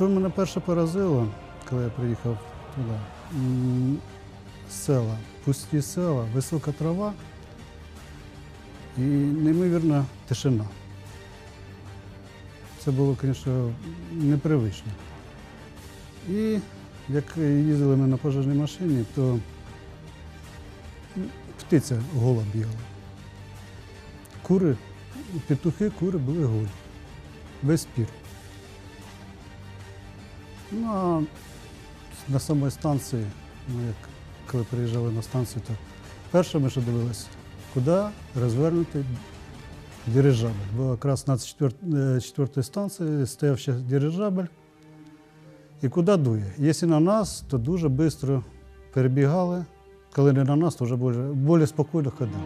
Що мене перше поразило, коли я приїхав туди? Села, пусті села, висока трава і неймовірна тишина. Це було, звісно, непривично. І як їздили ми на пожежній машині, то птиця гола бігала. Кури, петухи, кури були голі. Весь пір. Ну, на самій станції, ну, як коли приїжджали на станцію, то перше ми що дивилися, куди розвернути дирижабль. Бо якраз на четвер- четвертій станції стояв ще дирижабль. І куди дує? Якщо на нас, то дуже швидко перебігали. Коли не на нас, то вже більш спокійно ходили.